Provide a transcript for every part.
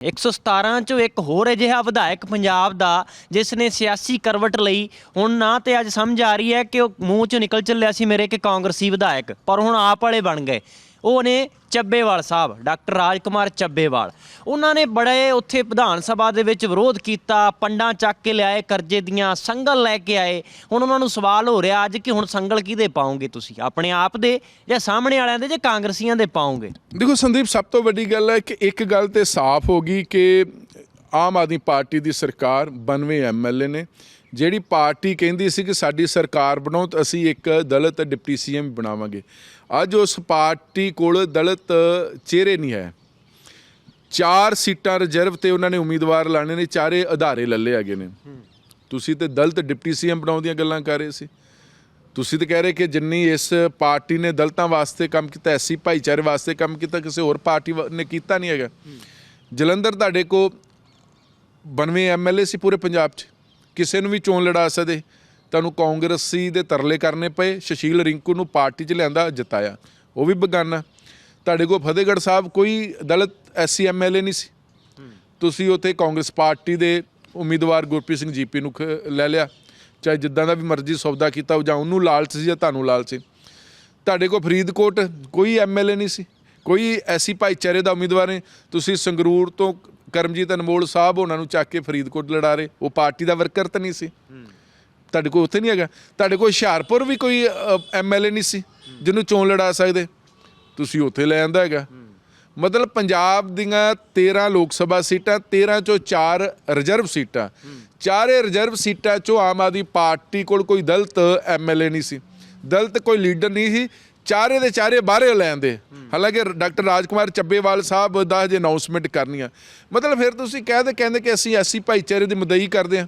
117 ਚੋਂ ਇੱਕ ਹੋਰ ਅਜਿਹਾ ਵਿਧਾਇਕ ਪੰਜਾਬ ਦਾ, ਜਿਸ ਨੇ ਸਿਆਸੀ ਕਰਵਟ ਲਈ ਹੁਣ ਨਾ ਤੇ ਅੱਜ ਸਮਝ ਆ ਰਹੀ ਹੈ ਕਿ ਉਹ ਮੂੰਹ ਚੋਂ ਨਿਕਲ ਚੱਲਿਆ ਸੀ ਮੇਰੇ ਕਿ ਕਾਂਗਰਸੀ ਵਿਧਾਇਕ, ਪਰ ਹੁਣ ਆਪ ਵਾਲੇ ਬਣ ਗਏ। ਉਹ ਨੇ ਚੱਬੇਵਾਲ ਸਾਹਿਬ, ਡਾਕਟਰ ਰਾਜਕੁਮਾਰ ਚੱਬੇਵਾਲ। ਉਹਨਾਂ ਨੇ ਬੜੇ ਉੱਥੇ ਵਿਧਾਨ ਸਭਾ ਦੇ ਵਿੱਚ ਵਿਰੋਧ ਕੀਤਾ, ਪੰਡਾਂ ਚੱਕ ਕੇ ਲਿਆਏ, ਕਰਜ਼ੇ ਦੀਆਂ ਸੰਗਲ ਲੈ ਕੇ ਆਏ। ਹੁਣ ਉਹਨਾਂ ਨੂੰ ਸਵਾਲ ਹੋ ਰਿਹਾ ਅੱਜ ਕਿ ਹੁਣ ਸੰਗਲ ਕਿਹਦੇ ਪਾਉਂਗੇ ਤੁਸੀਂ? ਆਪਣੇ ਆਪ ਦੇ ਜਾਂ ਸਾਹਮਣੇ ਵਾਲਿਆਂ ਦੇ ਜਾਂ ਕਾਂਗਰਸੀਆਂ ਦੇ ਪਾਉਂਗੇ ਦੇਖੋ ਸੰਦੀਪ, ਸਭ ਤੋਂ ਵੱਡੀ ਗੱਲ ਹੈ ਕਿ ਇੱਕ ਗੱਲ ਤੇ ਸਾਫ਼ ਹੋ ਗਈ ਕਿ ਆਮ ਆਦਮੀ ਪਾਰਟੀ ਦੀ ਸਰਕਾਰ 92 ਐਮਐਲਏ ਨੇ। ਜਿਹੜੀ ਪਾਰਟੀ ਕਹਿੰਦੀ ਸੀ ਕਿ ਸਾਡੀ ਸਰਕਾਰ ਬਣਾਓ ਤਾਂ ਅਸੀਂ ਇੱਕ ਦਲਿਤ ਡਿਪਟੀ ਸੀਐਮ ਬਣਾਵਾਂਗੇ। ਅੱਜ ਉਸ ਪਾਰਟੀ ਕੋਲ ਦਲਿਤ ਚਿਹਰੇ ਨਹੀਂ ਹੈ। ਚਾਰ ਸੀਟਾਂ ਰਿਜ਼ਰਵ ਤੇ ਉਹਨਾਂ ਨੇ ਉਮੀਦਵਾਰ ਲਾਣੇ ਨੇ, ਚਾਰੇ ਆਧਾਰੇ ਲੱਲੇ ਹੈਗੇ ਨੇ। ਤੁਸੀਂ ਤੇ ਦਲਿਤ ਡਿਪਟੀ ਸੀਐਮ ਬਣਾਉਣ ਦੀਆਂ ਗੱਲਾਂ ਕਰ ਰਹੇ ਸੀ। ਤੁਸੀਂ ਤਾਂ ਕਹਿ ਰਹੇ ਕਿ ਜਿੰਨੀ ਇਸ ਪਾਰਟੀ ਨੇ ਦਲਤਾਂ ਵਾਸਤੇ ਕੰਮ ਕੀਤਾ, ਐਸੀ ਭਾਈਚਾਰੇ ਵਾਸਤੇ ਕੰਮ ਕੀਤਾ, ਕਿਸੇ ਹੋਰ ਪਾਰਟੀ ਵਾ- ਨੇ ਕੀਤਾ ਨਹੀਂ ਹੈਗਾ। ਜਲੰਧਰ ਤੁਹਾਡੇ ਕੋ 92 ਐਮਐਲਏ ਸੀ ਪੂਰੇ ਪੰਜਾਬ 'ਚ। ਕਿਸੇ ਨੂੰ ਵੀ ਚੋਣ ਲੜਾ ਸਕਦੇ। ਤੁਹਾਨੂੰ ਕਾਂਗਰਸੀ ਦੇ ਤਰਲੇ ਕਰਨੇ ਪਏ, ਸ਼ਸ਼ੀਲ ਰਿੰਕੂ ਨੂੰ ਪਾਰਟੀ 'ਚ ਲਿਆਂਦਾ ਜਿਤਾਇਆ। ਉਹ ਵੀ ਬਗਾਨਾ। ਤੁਹਾਡੇ ਕੋਲ ਫਤਿਹਗੜ੍ਹ ਸਾਹਿਬ ਕੋਈ ਦਲਿਤ ਐਸੀ ਐਮਐਲਏ ਨਹੀਂ ਸੀ? ਤੁਸੀਂ ਉੱਥੇ ਕਾਂਗਰਸ ਪਾਰਟੀ ਦੇ ਉਮੀਦਵਾਰ ਗੁਰਪ੍ਰੀਤ ਸਿੰਘ ਜੀਪੀ ਨੂੰ ਲੈ ਲਿਆ। ਚਾਹੇ ਜਿੱਦਾਂ ਦਾ ਵੀ ਮਰਜ਼ੀ ਸੌਦਾ ਕੀਤਾ ਉਹ ਜਾਂ ਉਹਨੂੰ ਲਾਲਚ ਸੀ ਜਾਂ ਤੁਹਾਨੂੰ ਲਾਲਚ ਸੀ। ਤੁਹਾਡੇ ਕੋਲ ਫਰੀਦਕੋਟ ਕੋਈ ਐਮਐਲਏ ਨਹੀਂ ਸੀ? ਕੋਈ ਐਸੀ ਭਾਈਚਾਰੇ ਦਾ ਉਮੀਦਵਾਰ ਨਹੀਂ? ਤੁਸੀਂ ਸੰਗਰੂਰ ਤੋਂ ਕਰਮਜੀਤ ਅਨਮੋਲ ਸਾਹਿਬ ਉਹਨਾਂ ਨੂੰ ਚੱਕ ਕੇ ਫਰੀਦਕੋਟ ਲੜਾ ਰਹੇ। ਉਹ ਪਾਰਟੀ ਦਾ ਵਰਕਰ ਤਾਂ ਨਹੀਂ ਸੀ? ਤੁਹਾਡੇ ਕੋਲ ਉੱਥੇ ਨਹੀਂ ਹੈਗਾ। ਤੁਹਾਡੇ ਕੋਲ ਹੁਸ਼ਿਆਰਪੁਰ ਵੀ ਕੋਈ ਐਮਐਲਏ ਨਹੀਂ ਸੀ, ਜਿਹਨੂੰ ਚੋਣ ਲੜਾ ਸਕਦੇ। ਤੁਸੀਂ ਉੱਥੇ ਲੈ ਆਂਦਾ ਹੈਗਾ। ਮਤਲਬ ਪੰਜਾਬ ਦੀਆਂ 13 ਲੋਕ ਸਭਾ ਸੀਟਾਂ 13 ਚੋਂ 4 ਰਿਜ਼ਰਵ ਸੀਟਾਂ। ਚਾਰੇ ਰਿਜ਼ਰਵ ਸੀਟਾਂ ਚੋਂ ਆਮ ਆਦਮੀ ਪਾਰਟੀ ਕੋਲ ਕੋਈ ਦਲਿਤ ਐਮਐਲਏ ਨਹੀਂ ਸੀ। ਦਲਤ ਕੋਈ ਲੀਡਰ ਨਹੀਂ ਸੀ। ਚਾਰੇ ਦੇ ਚਾਰੇ ਬਾਹਰੇ ਲੈਂਦੇ ਹਾਲਾਂਕਿ ਡਾਕਟਰ ਰਾਜਕੁਮਾਰ ਚੱਬੇਵਾਲ ਸਾਹਿਬ ਦਾ ਹਜੇ ਅਨਾਉਂਸਮੈਂਟ ਕਰਨੀ ਆ ਮਤਲਬ ਫਿਰ ਤੁਸੀਂ ਕਹਿੰਦੇ ਕਹਿੰਦੇ ਕਿ ਅਸੀਂ ਐਸੀ ਭਾਈਚਾਰੇ ਦੀ ਮਦਈ ਕਰਦੇ ਆ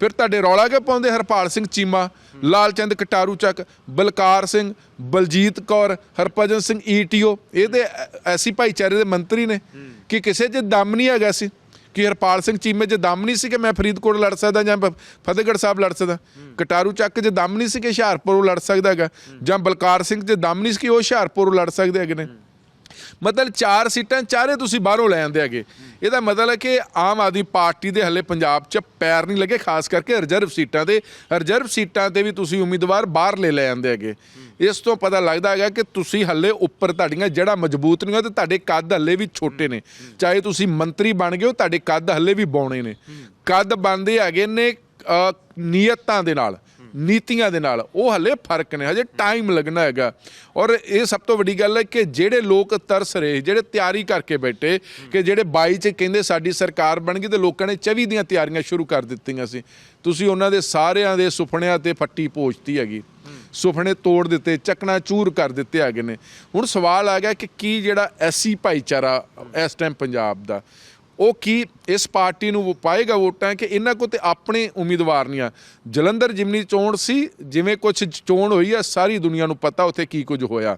ਫਿਰ ਤੁਹਾਡੇ ਰੌਲਾ ਕੇ ਪਾਉਂਦੇ ਹਰਪਾਲ ਸਿੰਘ ਚੀਮਾ, ਲਾਲਚੰਦ ਕਟਾਰੂ ਚੱਕ, ਬਲਕਾਰ ਸਿੰਘ, ਬਲਜੀਤ ਕੌਰ, ਹਰਭਜਨ ਸਿੰਘ ਈਟੀਓ ਇਹ ਤੇ ਐ- ਐਸੀ ਭਾਈਚਾਰੇ ਦੇ ਮੰਤਰੀ ਨੇ ਕਿ ਕਿਸੇ 'ਚ ਦਮ ਨਹੀਂ ਹੈਗਾ ਸੀ, ਕਿ ਹਰਪਾਲ ਸਿੰਘ ਚੀਮੇ 'ਚ ਦਮ ਨਹੀਂ ਸੀ ਕਿ ਮੈਂ ਫਰੀਦਕੋਟ ਲੜ ਸਕਦਾ ਜਾਂ ਫਤਿਹਗੜ੍ਹ ਸਾਹਿਬ ਲੜ ਸਕਦਾ। ਕਟਾਰੂ ਚੱਕ 'ਚ ਦਮ ਨਹੀਂ ਸੀ ਕਿ ਹੁਸ਼ਿਆਰਪੁਰ ਲੜ ਸਕਦਾ ਹੈਗਾ ਜਾਂ ਬਲਕਾਰ ਸਿੰਘ 'ਚ ਦਮ ਨਹੀਂ ਸੀ ਕਿ ਉਹ ਹੁਸ਼ਿਆਰਪੁਰ ਲੜ ਸਕਦੇ ਹੈਗੇ ਨੇ। ਮਤਲਬ ਚਾਰ ਸੀਟਾਂ ਚਾਰੇ ਤੁਸੀਂ ਬਾਹਰੋਂ ਲੈ ਆਂਦੇ ਹੈਗੇ। ਇਹਦਾ ਮਤਲਬ ਹੈ ਕਿ ਆਮ ਆਦਮੀ ਪਾਰਟੀ ਦੇ ਹੱਲੇ ਪੰਜਾਬ 'ਚ ਪੈਰ ਨਹੀਂ ਲੱਗੇ ਖਾਸ ਕਰਕੇ ਰਿਜ਼ਰਵ ਸੀਟਾਂ ਤੇ ਰਿਜ਼ਰਵ ਸੀਟਾਂ ਤੇ ਵੀ ਤੁਸੀਂ ਉਮੀਦਵਾਰ ਬਾਹਰ ਲੈ ਲੈ ਆਂਦੇ ਹੈਗੇ। ਇਸ ਤੋਂ ਪਤਾ ਲੱਗਦਾ ਹੈਗਾ ਕਿ ਤੁਸੀਂ ਹੱਲੇ ਉੱਪਰ ਤੁਹਾਡੀਆਂ ਜੜਾ ਮਜ਼ਬੂਤ ਨਹੀਂ ਹੋ ਤੇ ਤੁਹਾਡੇ ਕੱਦ ਹੱਲੇ ਵੀ ਛੋਟੇ ਨੇ। ਚਾਹੇ ਤੁਸੀਂ ਮੰਤਰੀ ਬਣ ਗਏ ਹੋ ਤੁਹਾਡੇ ਕੱਦ ਹੱਲੇ ਵੀ ਬੌਣੇ ਨੇ। ਕੱਦ ਬਣਦੇ ਹੈਗੇ ਨੇ ਨੀਅਤਾਂ ਦੇ ਨਾਲ। ਨੀਤੀਆਂ ਦੇ ਨਾਲ। ਉਹ ਹੱਲੇ ਫ਼ਰਕ ਨੇ ਹਜੇ ਟਾਈਮ ਲੱਗਣਾ ਹੈਗਾ। ਔਰ ਇਹ ਸਭ ਤੋਂ ਵੱਡੀ ਗੱਲ ਹੈ ਕਿ ਜਿਹੜੇ ਲੋਕ ਤਰਸ ਰਹੇ ਜਿਹੜੇ ਤਿਆਰੀ ਕਰਕੇ ਬੈਠੇ ਕਿ ਜਿਹੜੇ 22 ਚ ਕਹਿੰਦੇ ਸਾਡੀ ਸਰਕਾਰ ਬਣ ਗਈ ਤੇ ਲੋਕਾਂ ਨੇ 24 ਦੀਆਂ ਤਿਆਰੀਆਂ ਸ਼ੁਰੂ ਕਰ ਦਿੱਤੀਆਂ ਸੀ। ਤੁਸੀਂ ਉਹਨਾਂ ਦੇ ਸਾਰਿਆਂ ਦੇ ਸੁਪਨਿਆਂ ਤੇ ਫੱਟੀ ਪੋਚਤੀ ਹੈਗੀ। ਸੁਪਨੇ ਤੋੜ ਦਿੱਤੇ ਚਕਨਾ ਚੂਰ ਕਰ ਦਿੱਤੇ ਹੈਗੇ ਨੇ। ਹੁਣ ਸਵਾਲ ਆ ਗਿਆ ਕਿ ਕੀ ਜਿਹੜਾ ਐਸੀ ਭਾਈਚਾਰਾ ਇਸ ਟਾਈਮ ਪੰਜਾਬ ਦਾ ਉਹ ਕੀ ਇਸ ਪਾਰਟੀ ਨੂੰ ਪਾਏਗਾ ਵੋਟਾਂ ਕਿ ਇਹਨਾਂ ਕੋ ਤੇ ਆਪਣੇ ਉਮੀਦਵਾਰ ਨਹੀਂ ਆ। ਜਲੰਧਰ ਜਿਮਨੀ ਚੋਣ ਸੀ, ਜਿਵੇਂ ਕੁਝ ਚੋਣ ਹੋਈ ਆ, ਸਾਰੀ ਦੁਨੀਆ ਨੂੰ ਪਤਾ ਉੱਥੇ ਕੀ ਕੁਝ ਹੋਇਆ।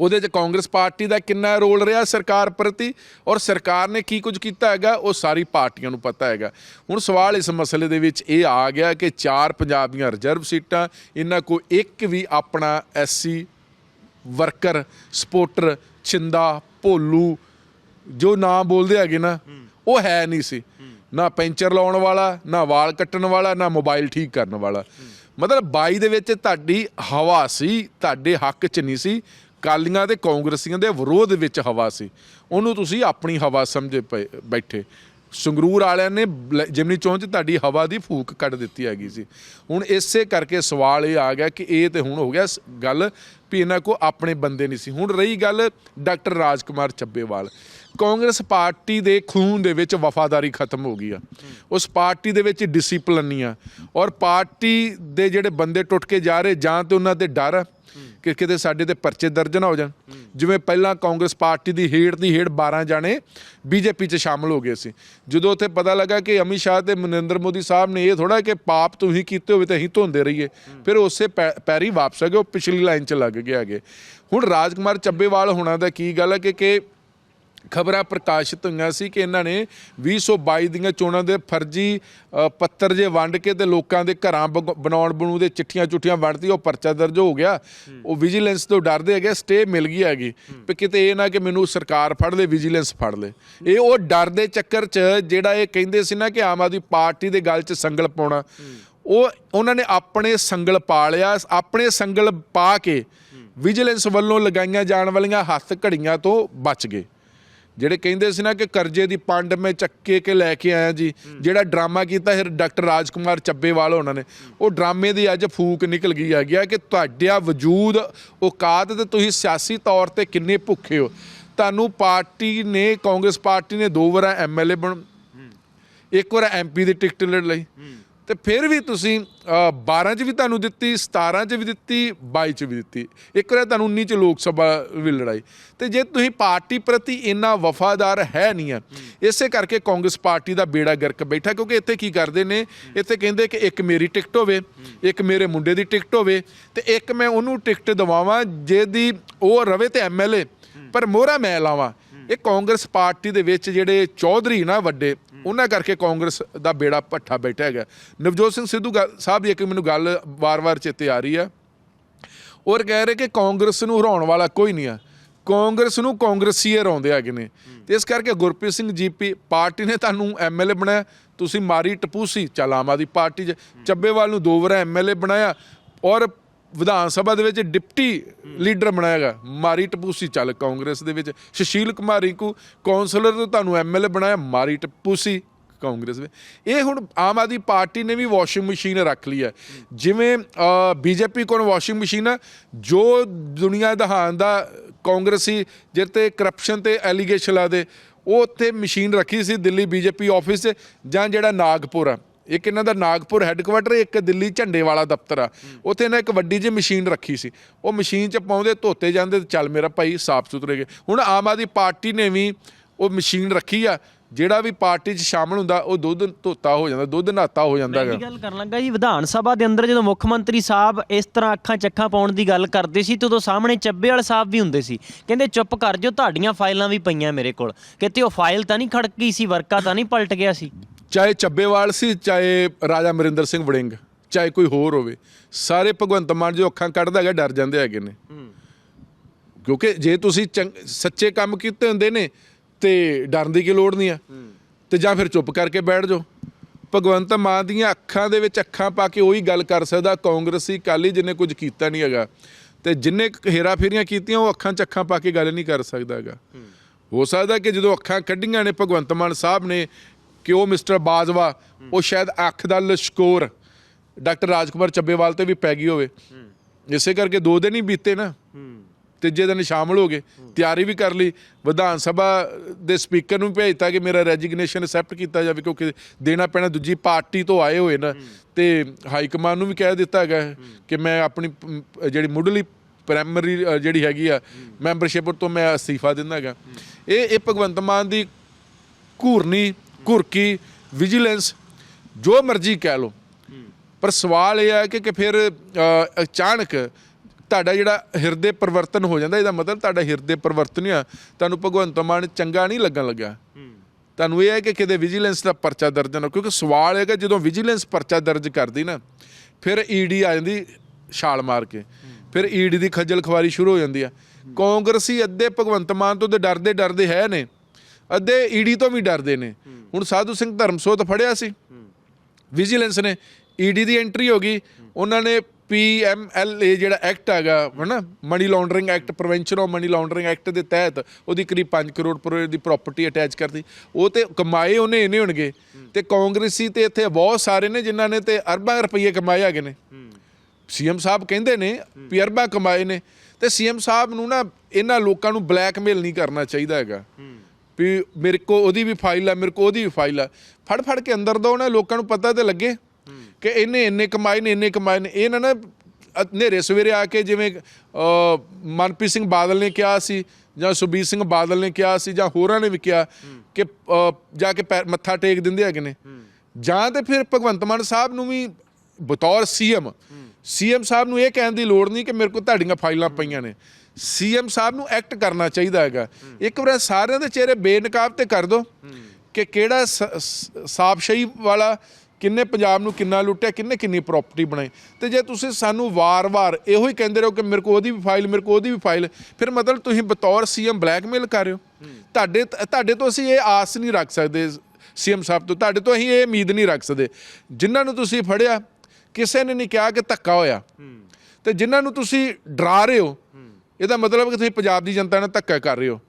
ਉਹਦੇ 'ਚ ਕਾਂਗਰਸ ਪਾਰਟੀ ਦਾ ਕਿੰਨਾ ਰੋਲ ਰਿਹਾ ਸਰਕਾਰ ਪ੍ਰਤੀ ਔਰ ਸਰਕਾਰ ਨੇ ਕੀ ਕੁਝ ਕੀਤਾ ਹੈਗਾ, ਉਹ ਸਾਰੀ ਪਾਰਟੀਆਂ ਨੂੰ ਪਤਾ ਹੈਗਾ। ਹੁਣ ਸਵਾਲ ਇਸ ਮਸਲੇ ਦੇ ਵਿੱਚ ਇਹ ਆ ਗਿਆ ਕਿ ਚਾਰ ਪੰਜਾਬ ਦੀਆਂ ਰਿਜ਼ਰਵ ਸੀਟਾਂ, ਇਹਨਾਂ ਕੋ ਇੱਕ ਵੀ ਆਪਣਾ SC worker supporter Chhinda, Bholu ਜੋ ਨਾਂ ਬੋਲਦੇ ਹੈਗੇ ਨਾ, ਉਹ ਹੈ ਨਹੀਂ ਸੀ। ਨਾ ਪੈਂਚਰ ਲਾਉਣ ਵਾਲਾ, ਨਾ ਵਾਲ ਕੱਟਣ ਵਾਲਾ, ਨਾ ਮੋਬਾਈਲ ਠੀਕ ਕਰਨ ਵਾਲਾ। ਮਤਲਬ 22 ਦੇ ਵਿੱਚ ਤੁਹਾਡੀ ਹਵਾ ਸੀ, ਤੁਹਾਡੇ ਹੱਕ 'ਚ ਨਹੀਂ ਸੀ। ਕਾਲੀਆਂ ਤੇ ਕਾਂਗਰਸੀਆਂ ਦੇ ਵਿਰੋਧ ਵਿੱਚ ਹਵਾ ਸੀ। ਉਹਨੂੰ ਤੁਸੀਂ ਆਪਣੀ ਹਵਾ ਸਮਝ ਪਏ- ਬੈਠੇ। ਸੰਗਰੂਰ ਵਾਲਿਆਂ ਨੇ ਜਿਮਨੀ ਚੌਂਚ 'ਚ ਤੁਹਾਡੀ ਹਵਾ ਦੀ ਫੂਕ ਕੱਢ ਦਿੱਤੀ ਹੈਗੀ ਸੀ। ਹੁਣ ਇਸੇ ਕਰਕੇ ਸਵਾਲ ਇਹ ਆ ਗਿਆ ਕਿ ਇਹ ਤੇ ਹੁਣ ਹੋ ਗਿਆ ਗੱਲ ਵੀ ਇਹਨਾਂ ਕੋ ਆਪਣੇ ਬੰਦੇ ਨਹੀਂ ਸੀ। ਹੁਣ ਰਹੀ ਗੱਲ ਡਾਕਟਰ ਰਾਜਕੁਮਾਰ ਚੱਬੇਵਾਲ। ਕਾਂਗਰਸ ਪਾਰਟੀ ਦੇ ਖੂਨ ਦੇ ਵਿੱਚ ਵਫਾਦਾਰੀ ਖਤਮ ਹੋ ਗਈ ਆ। ਉਸ ਪਾਰਟੀ ਦੇ ਵਿੱਚ ਡਿਸਪਲਨ ਨਹੀਂ ਆ। ਔਰ ਪਾਰਟੀ ਦੇ ਜਿਹੜੇ ਬੰਦੇ ਟੁੱਟ ਕੇ ਜਾ ਰਹੇ, ਜਾਂ ਤੇ ਉਹਨਾਂ 'ਤੇ ਡਰ ਆ ਕਿ ਕਿਤੇ ਸਾਡੇ ਤੇ ਪਰਚੇ ਦਰਜ ਨਾ ਹੋ ਜਾਣ। ਜਿਵੇਂ ਪਹਿਲਾਂ ਕਾਂਗਰਸ ਪਾਰਟੀ ਦੀ ਹੇਡ ਦੀ ਹੇਡ 12 ਜਾਣੇ ਬੀਜੇਪੀ 'ਚ ਸ਼ਾਮਲ ਹੋ ਗਏ ਸੀ। ਜਦੋਂ ਉੱਥੇ ਪਤਾ ਲੱਗਾ ਕਿ ਅਮਿਤ ਸ਼ਾਹ ਤੇ ਨਰਿੰਦਰ ਮੋਦੀ ਸਾਹਿਬ ਨੇ ਇਹ ਥੋੜਾ ਕਿ ਪਾਪ ਤੁਸੀਂ ਕੀਤੇ ਹੋਵੇ ਤੇ ਅਸੀਂ ਧੋਂਦੇ ਰਹੀਏ। ਫਿਰ ਉਸੇ ਪੈ- ਪੈਰੀ ਵਾਪਸ ਆ ਗਏ, ਉਹ ਪਿਛਲੀ ਲਾਈਨ 'ਚ ਲੱਗ ਗਏ ਹੈਗੇ ਹੁਣ ਰਾਜਕੁਮਾਰ ਚੱਬੇਵਾਲ ਹੋਣਾ ਦਾ ਕੀ ਗੱਲ ਹੈ ਕਿ ਕਿ ਖਬਰਾਂ ਪ੍ਰਕਾਸ਼ਿਤ ਹੋਈਆਂ ਸੀ ਕਿ ਇਹਨਾਂ ਨੇ 2022 ਦੀਆਂ ਚੋਣਾਂ ਦੇ ਫਰਜ਼ੀ ਪੱਤਰ ਜੇ ਵੰਡ ਕੇ ਤੇ ਲੋਕਾਂ ਦੇ ਘਰਾਂ ਬਣਾਉਣ ਬਣੂ ਦੇ ਚਿੱਠੀਆਂ ਚੁੱਠੀਆਂ ਵੰਡਤੀ ਉਹ ਪਰਚਾ ਦਰਜ ਹੋ ਗਿਆ। ਉਹ ਵਿਜੀਲੈਂਸ ਤੋਂ ਡਰਦੇ ਹੈਗੇ ਸਟੇ ਮਿਲ ਗਈ ਹੈਗੀ। ਵੀ ਕਿਤੇ ਇਹ ਨਾ ਕਿ ਮੈਨੂੰ ਸਰਕਾਰ ਫੜ ਲੇ ਵਿਜੀਲੈਂਸ ਫੜ ਲੇ। ਇਹ ਉਹ ਡਰ ਦੇ ਚੱਕਰ 'ਚ ਜਿਹੜਾ ਇਹ ਕਹਿੰਦੇ ਸੀ ਨਾ ਕਿ ਆਮ ਆਦਮੀ ਪਾਰਟੀ ਦੇ ਗੱਲ 'ਚ ਸੰਗਲ ਪਾਉਣਾ। ਉਹ ਉਹਨਾਂ ਨੇ ਆਪਣੇ ਸੰਗਲ ਪਾ ਲਿਆ ਆਪਣੇ ਸੰਗਲ ਪਾ ਕੇ ਵਿਜੀਲੈਂਸ ਵੱਲੋਂ ਲਗਾਈਆਂ ਜਾਣ ਵਾਲੀਆਂ ਹੱਥ ਘੜੀਆਂ ਤੋਂ ਬਚ ਗਏ। ਜਿਹੜੇ ਕਹਿੰਦੇ ਸੀ ਨਾ ਕਿ ਕਰਜ਼ੇ ਦੀ ਪੰਡ ਮੈਂ ਚੱਕੇ ਕੇ ਲੈ ਕੇ ਆਇਆ ਜੀ ਜਿਹੜਾ ਡਰਾਮਾ ਕੀਤਾ ਫਿਰ ਡਾਕਟਰ ਰਾਜਕੁਮਾਰ ਚੱਬੇਵਾਲ ਉਹਨਾਂ ਨੇ ਉਹ ਡਰਾਮੇ ਦੀ ਅੱਜ ਫੂਕ ਨਿਕਲ ਗਈ ਆ ਕਿ ਤੁਹਾਡਾ ਵਜੂਦ ਔਕਾਤ ਤੇ ਤੁਸੀਂ ਸਿਆਸੀ ਤੌਰ ਤੇ ਕਿੰਨੇ ਭੁੱਖੇ ਹੋ। ਤੁਹਾਨੂੰ ਪਾਰਟੀ ਨੇ ਕਾਂਗਰਸ ਪਾਰਟੀ ਨੇ ਦੋ ਵਾਰ ਐਮਐਲਏ ਬਣ ਇੱਕ ਵਾਰ ਐਮਪੀ ਦੀ ਟਿਕਟ ਲੜ ਲਈ ਤੇ ਫਿਰ ਵੀ ਤੁਸੀਂ ਅ, 12 ਚ ਵੀ ਤੁਹਾਨੂੰ ਦਿੱਤੀ 17 ਚ ਵੀ ਦਿੱਤੀ 22 ਚ ਵੀ ਦਿੱਤੀ। ਇੱਕ ਵਾਰ ਤੁਹਾਨੂੰ 19 ਚ ਲੋਕ ਸਭਾ ਵੀ ਲੜਾਈ। ਤੇ ਜੇ ਤੁਸੀਂ ਪਾਰਟੀ ਪ੍ਰਤੀ ਇੰਨਾ ਵਫਾਦਾਰ ਹੈ ਨਹੀਂ ਆ ਇਸੇ ਕਰਕੇ ਕਾਂਗਰਸ ਪਾਰਟੀ ਦਾ ਬੇੜਾ ਗਰਕ ਬੈਠਾ ਕਿਉਂਕਿ ਇੱਥੇ ਕੀ ਕਰਦੇ ਨੇ ਇੱਥੇ ਕਹਿੰਦੇ ਕਿ ਇੱਕ ਮੇਰੀ ਟਿਕਟ ਹੋਵੇ ਇੱਕ ਮੇਰੇ ਮੁੰਡੇ ਦੀ ਟਿਕਟ ਹੋਵੇ ਤੇ ਇੱਕ ਮੈਂ ਉਹਨੂੰ ਟਿਕਟ ਦਵਾਵਾਂ ਜਿਹਦੀ ਉਹ ਰਵੇ ਤੇ ਐਮਐਲਏ ਪਰ ਮੋਹਰਾ ਮੈਂ ਲਾਵਾਂ। ਇਹ ਕਾਂਗਰਸ ਪਾਰਟੀ ਦੇ ਵਿੱਚ ਜਿਹੜੇ ਚੌਧਰੀ ਨਾ ਵੱਡੇ ਉਹਨਾਂ ਕਰਕੇ ਕਾਂਗਰਸ ਦਾ ਬੇੜਾ ਪੱਠਾ ਬੈਠਾ ਹੈਗਾ। ਨਵਜੋਤ ਸਿੰਘ ਸਿੱਧੂ ਗੱਲ- ਸਾਹਿਬ ਦੀ ਇੱਕ ਮੈਨੂੰ ਗੱਲ ਵਾਰ-ਵਾਰ ਚੇਤੇ ਆ ਰਹੀ ਹੈ ਔਰ ਕਹਿ ਰਹੇ ਕਿ ਕਾਂਗਰਸ ਨੂੰ ਹਰਾਉਣ ਵਾਲਾ ਕੋਈ ਨਹੀਂ ਆ। ਕਾਂਗਰਸ ਨੂੰ ਕਾਂਗਰਸੀਏ ਹਰਾਉਂਦੇ ਹੈਗੇ ਨੇ। ਤੇ ਇਸ ਕਰਕੇ ਗੁਰਪ੍ਰੀਤ ਸਿੰਘ ਜੀਪੀ ਪਾਰਟੀ ਨੇ ਤੁਹਾਨੂੰ ਐਮਐਲਏ ਬਣਾਇਆ। ਤੁਸੀਂ ਮਾਰੀ ਟਪੂਸੀ, ਚੱਲ ਆਮ ਆਦਮੀ ਪਾਰਟੀ 'ਚ। ਚੱਬੇਵਾਲ ਨੂੰ ਦੋ ਵਾਰ ਐਮਐਲਏ ਬਣਾਇਆ। ਔਰ ਵਿਧਾਨ ਸਭਾ ਦੇ ਵਿੱਚ ਡਿਪਟੀ ਲੀਡਰ ਬਣਾਇਆਗਾ ਮਾਰੀ ਟਪੂਸੀ, ਚੱਲ ਕਾਂਗਰਸ ਦੇ ਵਿੱਚ। ਸੁਸ਼ੀਲ ਕੁਮਾਰ ਰਿੰਕੂ, ਕੌਂਸਲਰ ਤੋਂ ਤੁਹਾਨੂੰ ਐਮਐਲਏ ਬਣਾਇਆ, ਮਾਰੀ ਟਪੂਸੀ ਕਾਂਗਰਸ ਵਿੱਚ। ਇਹ ਹੁਣ ਆਮ ਆਦਮੀ ਪਾਰਟੀ ਨੇ ਵੀ ਵਾਸ਼ਿੰਗ ਮਸ਼ੀਨ ਰੱਖ ਲਈ ਹੈ। ਜਿਵੇਂ ਬੀਜੇਪੀ ਕੋਲ ਵਾਸ਼ਿੰਗ ਮਸ਼ੀਨ ਹੈ ਜੋ ਦੁਨੀਆ ਦਹਾਨ ਦਾ ਕਾਂਗਰਸੀ ਜਿਹਦੇ ਕਰਪਸ਼ਨ ਤੇ ਐਲੀਗੇਸ਼ਨ ਲਾਦੇ ਉਹ ਉੱਥੇ ਮਸ਼ੀਨ ਰੱਖੀ ਸੀ ਦਿੱਲੀ ਬੀਜੇਪੀ ਆਫਿਸ 'ਚ ਜਾਂ ਜਿਹੜਾ ਨਾਗਪੁਰ ਆ। ਇੱਕ ਇਹਨਾਂ ਦਾ ਨਾਗਪੁਰ ਹੈੱਡਕੁਆਟਰ ਇੱਕ ਦਿੱਲੀ ਝੰਡੇ ਵਾਲਾ ਦਫ਼ਤਰ ਆ। ਉੱਥੇ ਇਹਨਾਂ ਇੱਕ ਵੱਡੀ ਜਿਹੀ ਮਸ਼ੀਨ ਰੱਖੀ ਸੀ। ਉਹ ਮਸ਼ੀਨ 'ਚ ਪਾਉਂਦੇ ਧੋਤੇ ਜਾਂਦੇ ਤੇ ਚੱਲ ਮੇਰਾ ਭਾਈ ਸਾਫ਼ ਸੁਥਰੇ ਗਏ। ਹੁਣ ਆਮ ਆਦਮੀ ਪਾਰਟੀ ਨੇ ਵੀ ਉਹ ਮਸ਼ੀਨ ਰੱਖੀ ਆ ਜਿਹੜਾ ਵੀ ਪਾਰਟੀ 'ਚ ਸ਼ਾਮਲ ਹੁੰਦਾ ਉਹ ਦੁੱਧ ਧੋਤਾ ਹੋ ਜਾਂਦਾ ਦੁੱਧ ਨਹਾਤਾ ਹੋ ਜਾਂਦਾ ਮੈਂ ਹੈਗਾ। ਵੀ ਗੱਲ ਕਰਨ ਲੱਗਾ ਜੀ ਵਿਧਾਨ ਸਭਾ ਦੇ ਅੰਦਰ ਜਦੋਂ ਮੁੱਖ ਮੰਤਰੀ ਸਾਹਿਬ ਇਸ ਤਰ੍ਹਾਂ ਅੱਖਾਂ ਚੱਖਾਂ ਪਾਉਣ ਦੀ ਗੱਲ ਕਰਦੇ ਸੀ ਤੇ ਉਦੋਂ ਸਾਹਮਣੇ ਚੱਬੇਵਾਲ ਸਾਹਿਬ ਵੀ ਹੁੰਦੇ ਸੀ। ਕਹਿੰਦੇ ਚੁੱਪ ਕਰ ਜਿਓ ਤੁਹਾਡੀਆਂ ਫਾਈਲਾਂ ਵੀ ਪਈਆਂ ਮੇਰੇ ਕੋਲ। ਕਿਤੇ ਉਹ ਫਾਈਲ ਤਾਂ ਨਹੀਂ ਖੜਕ ਗਈ ਸੀ ਵਰਕਾ ਤਾਂ ਨਹੀਂ ਪਲਟ ਗਿਆ ਸੀ। ਚਾਹੇ ਚੱਬੇਵਾਲ ਸੀ, ਚਾਹੇ ਰਾਜਾ ਮਰਿੰਦਰ ਸਿੰਘ ਵੜਿੰਗ, ਚਾਹੇ ਕੋਈ ਹੋਰ ਹੋਵੇ, ਸਾਰੇ ਭਗਵੰਤ ਮਾਨ ਜੋ ਅੱਖਾਂ ਕੱਢਦਾ ਹੈਗਾ, ਡਰ ਜਾਂਦੇ ਹੈਗੇ ਨੇ। ਕਿਉਂਕਿ ਜੇ ਤੁਸੀਂ ਚੰਗ- ਸੱਚੇ ਕੰਮ ਕੀਤੇ ਹੁੰਦੇ ਨੇ, ਤੇ ਡਰਨ ਦੀ ਕੀ ਲੋੜ ਨਹੀਂ ਆ। ਤੇ ਜਾਂ ਫਿਰ ਚੁੱਪ ਕਰਕੇ ਬੈਠ ਜਾਓ। ਭਗਵੰਤ ਮਾਨ ਦੀਆਂ ਅੱਖਾਂ ਦੇ ਵਿੱਚ ਅੱਖਾਂ ਪਾ ਕੇ ਉਹੀ ਗੱਲ ਕਰ ਸਕਦਾ, ਕਾਂਗਰਸੀ ਕਾਲੀ ਜਿਹਨੇ ਕੁਝ ਕੀਤਾ ਨਹੀਂ ਹੈਗਾ। ਤੇ ਜਿੰਨੇ ਕੁ ਹੇਰਾਫੇਰੀਆਂ ਕੀਤੀਆਂ, ਉਹ ਅੱਖਾਂ 'ਚ ਅੱਖਾਂ ਪਾ ਕੇ ਗੱਲ ਨਹੀਂ ਕਰ ਸਕਦਾ ਹੈਗਾ। ਹੋ ਸਕਦਾ ਕਿ ਜਦੋਂ ਅੱਖਾਂ ਕੱਢੀਆਂ ਨੇ, ਭਗਵੰਤ ਮਾਨ ਸਾਹਿਬ ਨੇ ਕਿ ਉਹ ਮਿਸਟਰ ਬਾਜਵਾ? ਉਹ ਸ਼ਾਇਦ ਅੱਖ ਦਾ ਲਸ਼ਕੋਰ ਡਾਕਟਰ ਰਾਜਕੁਮਾਰ ਚੱਬੇਵਾਲ ਤੇ ਵੀ ਪੈ ਗਈ ਹੋਵੇ। ਇਸੇ ਕਰਕੇ ਦੋ ਦਿਨ ਹੀ ਬੀਤੇ ਨਾ। ਤੀਜੇ ਦਿਨ ਸ਼ਾਮਲ ਹੋ ਗਏ। ਤਿਆਰੀ ਵੀ ਕਰ ਲਈ। ਵਿਧਾਨ ਸਭਾ ਦੇ ਸਪੀਕਰ ਨੂੰ ਭੇਜਤਾ ਕਿ ਮੇਰਾ ਰੈਜ਼ਿਗਨੇਸ਼ਨ ਐਕਸੈਪਟ ਕੀਤਾ ਜਾਵੇ ਕਿਉਂਕਿ ਦੇਣਾ ਪੈਣਾ ਦੂਜੀ ਪਾਰਟੀ ਤੋਂ ਆਏ ਹੋਏ ਨਾ। ਤੇ ਹਾਈ ਕਮਾਂਡ ਨੂੰ ਵੀ ਕਹਿ ਦਿੱਤਾ ਹੈਗਾ ਕਿ ਮੈਂ ਆਪਣੀ ਜਿਹੜੀ ਮੁੱਢਲੀ ਪ੍ਰਾਇਮਰੀ ਜਿਹੜੀ ਹੈਗੀ ਆ ਮੈਂਬਰਸ਼ਿਪ ਤੋਂ ਮੈਂ ਅਸਤੀਫਾ ਦਿੰਦਾ ਹੈਗਾ। ਇਹ ਇਹ ਭਗਵੰਤ ਮਾਨ ਦੀ ਘੂਰਨੀ ਘੁਰਕੀ ਵਿਜੀਲੈਂਸ ਜੋ ਮਰਜ਼ੀ ਕਹਿ ਲਓ। ਪਰ ਸਵਾਲ ਇਹ ਹੈ ਕਿ ਕਿ ਫਿਰ ਅਚਾਨਕ ਤੁਹਾਡਾ ਜਿਹੜਾ ਹਿਰਦੇ ਪਰਿਵਰਤਨ ਹੋ ਜਾਂਦਾ, ਇਹਦਾ ਮਤਲਬ ਤੁਹਾਡਾ ਹਿਰਦੇ ਪਰਿਵਰਤਨ ਆ। ਤੁਹਾਨੂੰ ਭਗਵੰਤ ਮਾਨ ਚੰਗਾ ਨਹੀਂ ਲੱਗਣ ਲੱਗਾ ਤੁਹਾਨੂੰ ਇਹ ਹੈ ਕਿ ਕਿਤੇ ਵਿਜੀਲੈਂਸ ਦਾ ਪਰਚਾ ਦਰਜ ਨਾ ਕਿਉਂਕਿ ਸਵਾਲ ਹੈਗਾ ਜਦੋਂ ਵਿਜੀਲੈਂਸ ਪਰਚਾ ਦਰਜ ਕਰਦੀ ਨਾ, ਫਿਰ ਈਡੀ ਆ ਜਾਂਦੀ ਛਾਲ ਮਾਰ ਕੇ। ਫਿਰ ਈਡੀ ਦੀ ਖੱਜਲ ਖਵਾਰੀ ਸ਼ੁਰੂ ਹੋ ਜਾਂਦੀ ਆ। ਕਾਂਗਰਸੀ ਅੱਧੇ ਭਗਵੰਤ ਮਾਨ ਤੋਂ ਤੇ ਡਰਦੇ ਡਰਦੇ ਹੈ ਨੇ। ਅੱਧੇ ਈਡੀ ਤੋਂ ਵੀ ਡਰਦੇ ਨੇ। ਹੁਣ ਸਾਧੂ ਸਿੰਘ ਧਰਮਸੋਤ ਫੜਿਆ ਸੀ। ਵਿਜੀਲੈਂਸ ਨੇ ਈਡੀ ਦੀ ਐਂਟਰੀ ਹੋ ਗਈ। ਉਹਨਾਂ ਨੇ ਪੀਐਮਐਲਏ ਜਿਹੜਾ ਐਕਟ ਹੈਗਾ, ਹਨਾ money laundering act prevention of money laundering act ਦੇ ਤਹਿਤ ਉਹਦੀ ਕਰੀਬ 5 ਕਰੋੜ ਰੁਪਏ ਦੀ ਪ੍ਰਾਪਰਟੀ ਅਟੈਚ ਕਰਦੀ ਉਹ ਤੇ ਕਮਾਏ ਉਹਨੇ ਇਹਨੇ ਹੋਣਗੇ। ਤੇ ਕਾਂਗਰਸੀ ਤੇ ਇੱਥੇ ਬਹੁਤ ਸਾਰੇ ਨੇ ਜਿਨ੍ਹਾਂ ਨੇ ਤੇ ਅਰਬਾਂ ਰੁਪਏ ਕਮਾਏ ਹੈਗੇ ਨੇ। ਸੀਐਮ ਸਾਹਿਬ ਕਹਿੰਦੇ ਨੇ ਵੀ ਅਰਬਾਂ ਕਮਾਏ ਨੇ। ਤੇ ਸੀਐਮ ਸਾਹਿਬ ਨੂੰ ਨਾ ਇਹਨਾਂ ਲੋਕਾਂ ਨੂੰ ਬਲੈਕਮੇਲ ਨਹੀਂ ਕਰਨਾ ਚਾਹੀਦਾ ਹੈਗਾ। ਵੀ ਮੇਰੇ ਕੋ ਉਹਦੀ ਵੀ ਫਾਈਲ ਆ, ਮੇਰੇ ਕੋ ਉਹਦੀ ਵੀ ਫਾਈਲ ਆ। ਫੜ ਫੜ ਕੇ ਅੰਦਰ ਦੋ ਨਾ, ਲੋਕਾਂ ਨੂੰ ਪਤਾ ਤੇ ਲੱਗੇ ਕਿ ਇਹਨੇ ਇੰਨੇ ਕਮਾਏ ਨੇ, ਇੰਨੇ ਕਮਾਏ ਨੇ। ਇਹ ਨਾ ਨਾ ਹਨੇਰੇ ਸਵੇਰੇ ਆ ਕੇ ਜਿਵੇਂ ਮਨਪ੍ਰੀਤ ਸਿੰਘ ਬਾਦਲ ਨੇ ਕਿਹਾ ਸੀ ਜਾਂ ਸੁਬੀਰ ਸਿੰਘ ਬਾਦਲ ਨੇ ਕਿਹਾ ਸੀ ਜਾਂ ਹੋਰਾਂ ਨੇ ਵੀ ਕਿਹਾ ਕਿ ਜਾ ਕੇ ਪੈਰ- ਮੱਥਾ ਟੇਕ ਦਿੰਦੇ ਹੈਗੇ ਨੇ। ਜਾਂ ਤੇ ਫਿਰ ਭਗਵੰਤ ਮਾਨ ਸਾਹਿਬ ਨੂੰ ਵੀ ਬਤੌਰ ਸੀਐਮ ਸੀਐਮ ਸਾਹਿਬ ਨੂੰ ਇਹ ਕਹਿਣ ਦੀ ਲੋੜ ਨਹੀਂ ਕਿ ਮੇਰੇ ਕੋਲ ਤੁਹਾਡੀਆਂ ਫਾਈਲਾਂ ਪਈਆਂ ਨੇ। ਸੀਐਮ ਸਾਹਿਬ ਨੂੰ ਐਕਟ ਕਰਨਾ ਚਾਹੀਦਾ ਹੈਗਾ। ਇੱਕ ਵਾਰ ਸਾਰਿਆਂ ਦੇ ਚਿਹਰੇ ਬੇਨਕਾਬ ਤੇ ਕਰ ਦੋ ਕਿ ਕਿਹੜਾ ਸ- ਸ- ਸਾਬਸ਼ਈ ਵਾਲਾ ਕਿੰਨੇ ਪੰਜਾਬ ਨੂੰ ਕਿੰਨਾ ਲੁੱਟਿਆ ਕਿੰਨੇ ਕਿੰਨੀ ਪ੍ਰਾਪਰਟੀ ਬਣਾਈ। ਤੇ ਜੇ ਤੁਸੀਂ ਸਾਨੂੰ ਵਾਰ-ਵਾਰ ਇਹੋ ਹੀ ਕਹਿੰਦੇ ਰਹੋ ਕਿ ਮੇਰੇ ਕੋਲ ਉਹਦੀ ਵੀ ਫਾਈਲ ਮੇਰੇ ਕੋਲ ਉਹਦੀ ਵੀ ਫਾਈਲ ਫਿਰ ਮਤਲਬ ਤੁਸੀਂ ਬਤੌਰ ਸੀਐਮ ਬਲੈਕਮੇਲ ਕਰ ਰਹੇ ਹੋ। ਤੁਹਾਡੇ ਤੁਹਾਡੇ ਤੋਂ ਅਸੀਂ ਇਹ ਆਸ ਨਹੀਂ ਰੱਖ ਸਕਦੇ ਸੀਐਮ ਸਾਹਿਬ ਤੋਂ ਤੁਹਾਡੇ ਤੋਂ ਅਸੀਂ ਇਹ ਉਮੀਦ ਨਹੀਂ ਰੱਖ ਸਕਦੇ। ਜਿਨ੍ਹਾਂ ਨੂੰ ਤੁਸੀਂ ਫੜਿਆ ਕਿਸੇ ਨੇ ਨਹੀਂ ਕਿਹਾ ਕਿ ਧੱਕਾ ਹੋਇਆ। ਤੇ ਜਿਨ੍ਹਾਂ ਨੂੰ ਤੁਸੀਂ ਡਰਾ ਰਹੇ ਹੋ ਇਹਦਾ ਮਤਲਬ ਕਿ ਤੁਸੀਂ ਪੰਜਾਬ ਦੀ ਜਨਤਾ ਨਾਲ ਧੱਕਾ ਕਰ ਰਹੇ ਹੋ।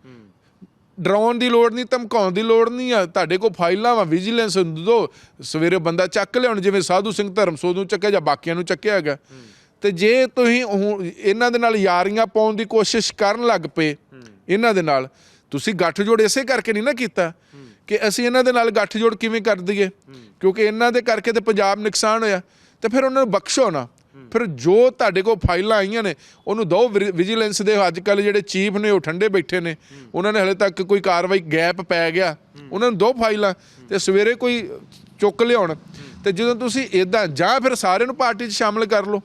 ਡਰਾਉਣ ਦੀ ਲੋੜ ਨਹੀਂ, ਧਮਕਾਉਣ ਦੀ ਲੋੜ ਨਹੀਂ ਆ। ਤੁਹਾਡੇ ਕੋਲ ਫਾਈਲਾਂ ਵਾ ਵਿਜੀਲੈਂਸ ਦੋ। ਸਵੇਰੇ ਬੰਦਾ ਚੱਕ ਲਿਆਉਣ, ਜਿਵੇਂ ਸਾਧੂ ਸਿੰਘ ਧਰਮਸੋਤ ਨੂੰ ਚੱਕਿਆ ਜਾਂ ਬਾਕੀਆਂ ਨੂੰ ਚੱਕਿਆ ਹੈਗਾ। ਤੇ ਜੇ ਤੁਸੀਂ ਹੁਣ ਇਹਨਾਂ ਦੇ ਨਾਲ ਯਾਰੀਆਂ ਪਾਉਣ ਦੀ ਕੋਸ਼ਿਸ਼ ਕਰਨ ਲੱਗ ਪਏ ਇਹਨਾਂ ਦੇ ਨਾਲ, ਤੁਸੀਂ ਗੱਠਜੋੜ ਇਸੇ ਕਰਕੇ ਨਹੀਂ ਨਾ ਕੀਤਾ ਕਿ ਅਸੀਂ ਇਹਨਾਂ ਦੇ ਨਾਲ ਗੱਠਜੋੜ ਕਿਵੇਂ ਕਰ ਦਈਏ? ਕਿਉਂਕਿ ਇਹਨਾਂ ਦੇ ਕਰਕੇ ਤੇ ਪੰਜਾਬ ਨੁਕਸਾਨ ਹੋਇਆ। ਤੇ ਫਿਰ ਉਹਨਾਂ ਨੂੰ ਬਖਸ਼ੋ ਨਾ। ਫਿਰ ਜੋ ਤੁਹਾਡੇ ਕੋਲ ਫਾਈਲਾਂ ਆਈਆਂ ਨੇ, ਉਹਨੂੰ ਦੋ ਵਿਜੀਲੈਂਸ ਦੇ ਅੱਜ ਕੱਲ ਜਿਹੜੇ ਚੀਫ ਨੇ, ਉਹ ਠੰਡੇ ਬੈਠੇ ਨੇ। ਉਹਨਾਂ ਨੇ ਹਲੇ ਤੱਕ ਕੋਈ ਕਾਰਵਾਈ, ਗੈਪ ਪੈ ਗਿਆ। ਉਹਨਾਂ ਨੂੰ ਦੋ ਫਾਈਲਾਂ ਤੇ ਸਵੇਰੇ ਕੋਈ ਚੁੱਕ ਲਿਆਉਣ। ਤੇ ਜਦੋਂ ਤੁਸੀਂ ਇਦਾਂ ਜਾਂ ਫਿਰ ਸਾਰਿਆਂ ਨੂੰ ਪਾਰਟੀ 'ਚ ਸ਼ਾਮਲ ਕਰ ਲਓ।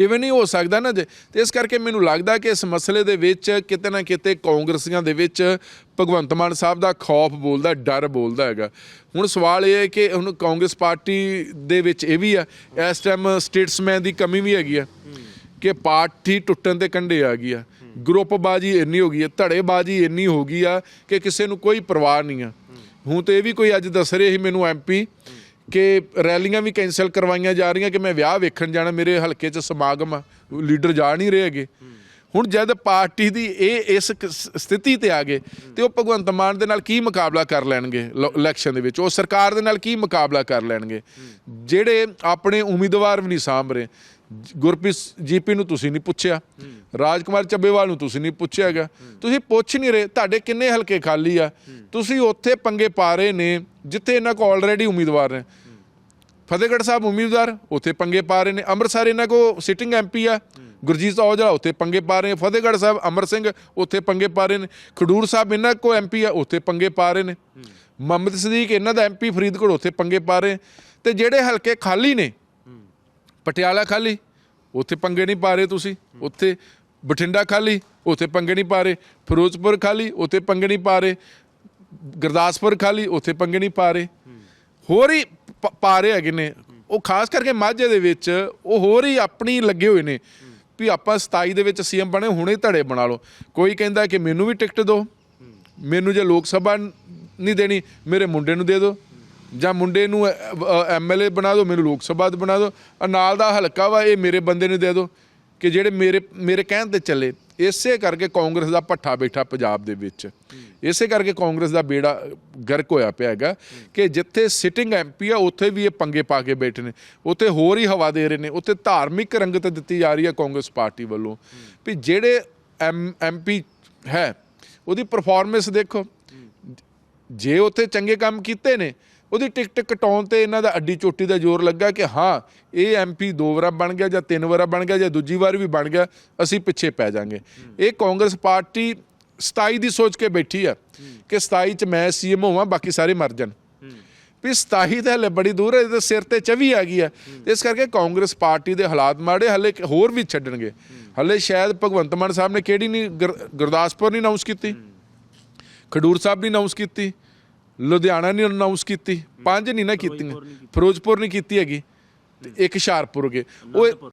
ਇਵੇਂ ਨਹੀਂ ਹੋ ਸਕਦਾ ਨਾ ਜੇ। ਤੇ ਇਸ ਕਰਕੇ ਮੈਨੂੰ ਲੱਗਦਾ ਕਿ ਇਸ ਮਸਲੇ ਦੇ ਵਿੱਚ ਕਿਤੇ ਨਾ ਕਿਤੇ ਕਾਂਗਰਸੀਆਂ ਦੇ ਵਿੱਚ ਭਗਵੰਤ ਮਾਨ ਸਾਹਿਬ ਦਾ ਖੌਫ ਬੋਲਦਾ, ਡਰ ਬੋਲਦਾ ਹੈਗਾ। ਹੁਣ ਸਵਾਲ ਇਹ ਹੈ ਕਿ ਹੁਣ ਕਾਂਗਰਸ ਪਾਰਟੀ ਦੇ ਵਿੱਚ ਇਹ ਵੀ ਆ, ਇਸ ਟਾਈਮ ਸਟੇਟਸਮੈਨ ਦੀ ਕਮੀ ਵੀ ਹੈਗੀ ਆ ਕਿ ਪਾਰਟੀ ਟੁੱਟਣ ਦੇ ਕੰਢੇ ਆ ਗਈ ਆ। ਗਰੁੱਪਬਾਜੀ ਇੰਨੀ ਹੋ ਗਈ ਹੈ ਧੜੇਬਾਜੀ ਇੰਨੀ ਹੋ ਗਈ ਆ ਕਿ ਕਿਸੇ ਨੂੰ ਕੋਈ ਪਰਵਾਹ ਨਹੀਂ ਆ। ਹੁਣ ਤੇ ਇਹ ਵੀ ਕੋਈ ਅੱਜ ਦੱਸ ਰਹੇ ਸੀ ਮੈਨੂੰ ਐਮਪੀ ਕਿ ਰੈਲੀਆਂ ਵੀ ਕੈਨਸਲ ਕਰਵਾਈਆਂ ਜਾ ਰਹੀਆਂ ਕਿ ਮੈਂ ਵਿਆਹ ਵੇਖਣ ਜਾਣਾ, ਮੇਰੇ ਹਲਕੇ 'ਚ ਸਮਾਗਮ ਆ, ਲੀਡਰ ਜਾ ਨਹੀਂ ਰਹੇ ਹੈਗੇ। ਹੁਣ ਜਦ ਪਾਰਟੀ ਦੀ ਇਹ ਇਸ ਸਥਿਤੀ ਤੇ ਆ ਗਏ, ਤੇ ਉਹ ਭਗਵੰਤ ਮਾਨ ਦੇ ਨਾਲ ਕੀ ਮੁਕਾਬਲਾ ਕਰ ਲੈਣਗੇ ਲ- ਇਲੈਕਸ਼ਨ ਦੇ ਵਿੱਚ? ਉਹ ਸਰਕਾਰ ਦੇ ਨਾਲ ਕੀ ਮੁਕਾਬਲਾ ਕਰ ਲੈਣਗੇ? ਜਿਹੜੇ ਆਪਣੇ ਉਮੀਦਵਾਰ ਵੀ ਨਹੀਂ ਸਾਂਭ ਰਹੇ। ਜ- ਗੁਰਪ੍ਰੀਤ ਜੀਪੀ ਨੂੰ ਤੁਸੀਂ ਨਹੀਂ ਪੁੱਛਿਆ, ਰਾਜਕੁਮਾਰ ਚੱਬੇਵਾਲ ਨੂੰ ਤੁਸੀਂ ਨਹੀਂ ਪੁੱਛਿਆ ਹੈਗਾ। ਤੁਸੀਂ ਪੁੱਛ ਨਹੀਂ ਰਹੇ, ਤੁਹਾਡੇ ਕਿੰਨੇ ਹਲਕੇ ਖਾਲੀ ਆ? ਤੁਸੀਂ ਉੱਥੇ ਪੰਗੇ ਪਾ ਰਹੇ ਨੇ, ਜਿੱਥੇ ਇਹਨਾਂ ਕੋਲ ਆਲਰੇਡੀ ਉਮੀਦਵਾਰ ਨੇ। ਫਤਿਹਗੜ੍ਹ ਸਾਹਿਬ ਉਮੀਦਵਾਰ, ਉੱਥੇ ਪੰਗੇ ਪਾ ਰਹੇ ਨੇ। ਅੰਮ੍ਰਿਤਸਰ ਇਹਨਾਂ ਕੋ ਸਿਟਿੰਗ ਐਮਪੀ ਆ। ਗੁਰਜੀਤ ਔਜਲਾ ਉੱਥੇ ਪੰਗੇ ਪਾ ਰਹੇ ਨੇ। ਫਤਿਹਗੜ੍ਹ ਸਾਹਿਬ ਅਮਰ ਸਿੰਘ ਉੱਥੇ ਪੰਗੇ ਪਾ ਰਹੇ ਨੇ। ਖਡੂਰ ਸਾਹਿਬ ਇਹਨਾਂ ਕੋ ਐਮਪੀ ਆ, ਉੱਥੇ ਪੰਗੇ ਪਾ ਰਹੇ ਨੇ। ਮੁਹੰਮਦ ਸਦੀਕ ਇਹਨਾਂ ਦਾ ਐਮਪੀ ਫਰੀਦਕੋਟ ਉੱਥੇ ਪੰਗੇ ਪਾ ਰਹੇ ਤੇ ਜਿਹੜੇ ਹਲਕੇ ਖਾਲੀ ਨੇ, ਪਟਿਆਲਾ ਖਾਲੀ, ਉੱਥੇ ਪੰਗੇ ਨਹੀਂ ਪਾ ਰਹੇ ਤੁਸੀਂ। ਉੱਥੇ ਬਠਿੰਡਾ ਖਾਲੀ, ਉੱਥੇ ਪੰਗੇ ਨਹੀਂ ਪਾ ਰਹੇ। ਫਿਰੋਜ਼ਪੁਰ ਖਾਲੀ, ਉੱਥੇ ਪੰਗੇ ਨਹੀਂ ਪਾ ਰਹੇ। ਗੁਰਦਾਸਪੁਰ ਖਾਲੀ, ਉੱਥੇ ਪੰਗੇ ਨਹੀਂ ਪਾ ਰਹੇ। ਹੋਰ ਹੀ ਪ- ਪਾ ਰਹੇ ਹੈਗੇ ਨੇ। ਉਹ ਖਾਸ ਕਰਕੇ ਮਾਝੇ ਦੇ ਵਿੱਚ ਉਹ ਹੋਰ ਹੀ ਆਪਣੀ ਲੱਗੇ ਹੋਏ ਨੇ। ਵੀ ਆਪਾਂ 27 ਦੇ ਵਿੱਚ ਸੀਐਮ ਬਣੇ, ਹੁਣੇ ਧੜੇ ਬਣਾ ਲਓ। ਕੋਈ ਕਹਿੰਦਾ ਕਿ ਮੈਨੂੰ ਵੀ ਟਿਕਟ ਦਿਓ। ਮੈਨੂੰ ਜੇ ਲੋਕ ਸਭਾ ਨ- ਨਹੀਂ ਦੇਣੀ, ਮੇਰੇ ਮੁੰਡੇ ਨੂੰ ਦੇ ਦਿਓ। ਜਾਂ ਮੁੰਡੇ ਨੂੰ ਐਮਐਲਏ ਬਣਾ ਦਿਓ, ਮੈਨੂੰ ਲੋਕ ਸਭਾ ਦਾ ਬਣਾ ਦਿਓ। ਆਹ ਨਾਲ ਦਾ ਹਲਕਾ ਵਾ, ਇਹ ਮੇਰੇ ਬੰਦੇ ਨੂੰ ਦੇ ਦਿਓ। ਕਿ ਜਿਹੜੇ ਮੇਰੇ ਮੇਰੇ ਕਹਿਣ ਤੇ ਚੱਲੇ, ਇਸੇ ਕਰਕੇ ਕਾਂਗਰਸ ਦਾ ਪੱਠਾ ਬੈਠਾ ਪੰਜਾਬ ਦੇ ਵਿੱਚ। ਇਸੇ ਕਰਕੇ ਕਾਂਗਰਸ ਦਾ ਬੇੜਾ ਗਰਕ ਹੋਇਆ ਪਿਆ ਹੈਗਾ ਕਿ ਜਿੱਥੇ ਸਿਟਿੰਗ ਐਮਪੀ ਆ, ਉੱਥੇ ਵੀ ਇਹ ਪੰਗੇ ਪਾ ਕੇ ਬੈਠੇ ਨੇ। ਉੱਥੇ ਹੋਰ ਹੀ ਹਵਾ ਦੇ ਰਹੇ ਨੇ। ਉੱਥੇ ਧਾਰਮਿਕ ਰੰਗਤ ਦਿੱਤੀ ਜਾ ਰਹੀ ਹੈ ਕਾਂਗਰਸ ਪਾਰਟੀ ਵੱਲੋਂ। ਵੀ ਜਿਹੜੇ ਐਮਪੀ ਹੈ, ਉਹਦੀ ਪਰਫਾਰਮੈਂਸ ਦੇਖੋ। ਜੇ ਉੱਥੇ ਚੰਗੇ ਕੰਮ ਕੀਤੇ ਨੇ ਉਹਦੀ ਟਿਕਟ ਕਟਾਉਣ ਤੇ ਇਹਨਾਂ ਦਾ ਅੱਡੀ ਚੋਟੀ ਦਾ ਜ਼ੋਰ ਲੱਗਾ ਕਿ ਹਾਂ ਇਹ ਐਮਪੀ ਦੋ ਵਾਰ ਬਣ ਗਿਆ ਜਾਂ ਤਿੰਨ ਵਾਰ ਬਣ ਗਿਆ ਜਾਂ ਦੂਜੀ ਵਾਰ ਵੀ ਬਣ ਗਿਆ ਅਸੀਂ ਪਿੱਛੇ ਪੈ ਜਾਾਂਗੇ। ਇਹ ਕਾਂਗਰਸ ਪਾਰਟੀ 27 ਦੀ ਸੋਚ ਕੇ ਬੈਠੀ ਆ ਕਿ 27 ਚ ਮੈਂ ਸੀਐਮ ਹੋਵਾਂ ਬਾਕੀ ਸਾਰੇ ਮਰ ਜਾਣ। ਵੀ 27 ਤਾਂ ਹਲੇ ਬੜੀ ਦੂਰ ਹੈ ਤੇ ਸਿਰ ਤੇ 24 ਆ ਗਈ ਆ। ਇਸ ਕਰਕੇ ਕਾਂਗਰਸ ਪਾਰਟੀ ਦੇ ਹਾਲਾਤ ਮਾੜੇ ਹਲੇ ਹੋਰ ਵੀ ਛੱਡਣਗੇ। ਹਲੇ ਸ਼ਾਇਦ ਭਗਵੰਤ ਮਾਨ ਸਾਹਿਬ ਨੇ ਕਿਹੜੀ ਨਹੀਂ ਗੁਰ- ਗੁਰਦਾਸਪੁਰ ਨਹੀਂ ਅਨਾਉਂਸ ਕੀਤੀ। ਖਡੂਰ ਸਾਹਿਬ ਨਹੀਂ ਅਨਾਉਂਸ ਕੀਤੀ। ਲੁਧਿਆਣਾ ਨਹੀਂ ਅਨਾਉਂਸ ਕੀਤੀ ਪੰਜ ਨਹੀਂ ਨਾ ਕੀਤੀਆਂ ਫਿਰੋਜ਼ਪੁਰ ਨਹੀਂ ਕੀਤੀ ਹੈਗੀ ਤੇ ਇੱਕ ਹੁਸ਼ਿਆਰਪੁਰ ਗਏ। ਉਹ